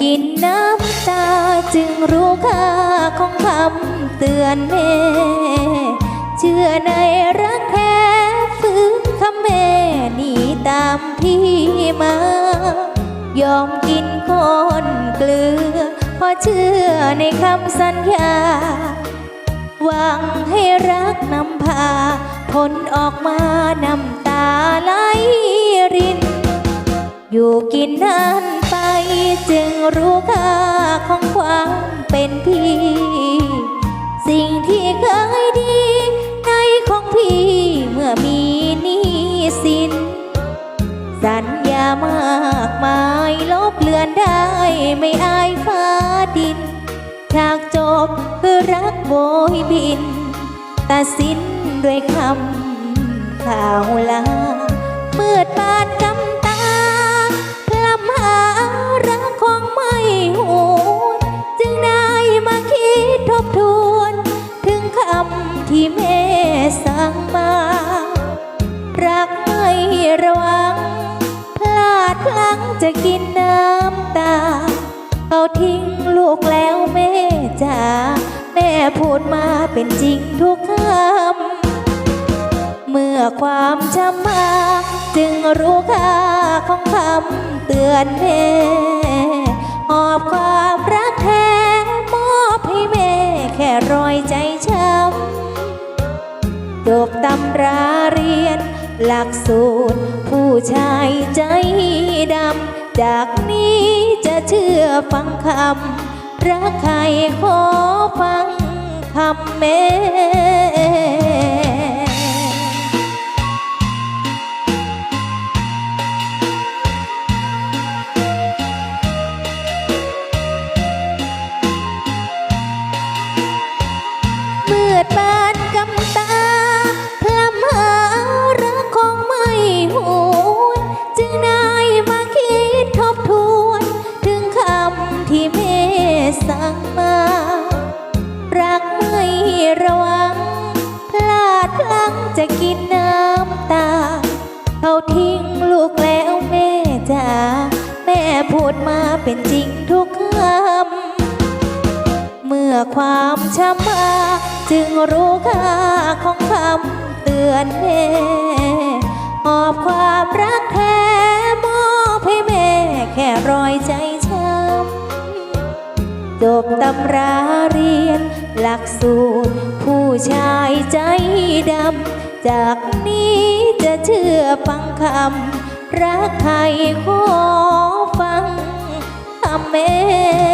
กินน้ำตาจึงรู้ค่าของคำเตือนแม่เชื่อในรักแท้ฟื้นคำแม่หนีตามพี่มา ยอมกินคนเกลือเพราะเชื่อในคำสัญญา หวังให้รักนำพา ผลออกมาน้ำตาไหลริน อยู่กินนาน จึงรู้ค่าของความเป็นพี่ สิ่งที่เคยดีในของพี่เมื่อมีนี้สิน สัญญามากมายลบเลือนได้ไม่อายฟ้าดินฉากจบคือรักโบยบินตัดสินด้วยคำข่าวลาเมืดป ที่แม่สั่งมา รักไม่ระวัง พลาดพลั้งจะกินน้ำตาเขาทิ้งลูกแล้วแม่จ๋าแม่พูดมาเป็นจริงทุกคำ เมื่อความจำมาจึงรู้ค่าของคำเตือนแม่ จบตำราเรียน หลักสูตร ผู้ชายใจดำ จากนี้จะเชื่อฟังคำรักใครขอฟังคำแม่มืดบาน กินน้ำตา เขาทิ้งลูกแล้วแม่จ๋าแม่พูดมาเป็นจริงทุกคำ เมื่อความช้ำมาจึงรู้ค่าของคำเตือนแม่หอบความรักแท้มอบให้แม่แค่รอยใจช้ำจบตำราเรียนหลักสูตรผู้ชายใจดำ จากนี้จะเชื่อฟังคำรักใครขอฟังคำเม่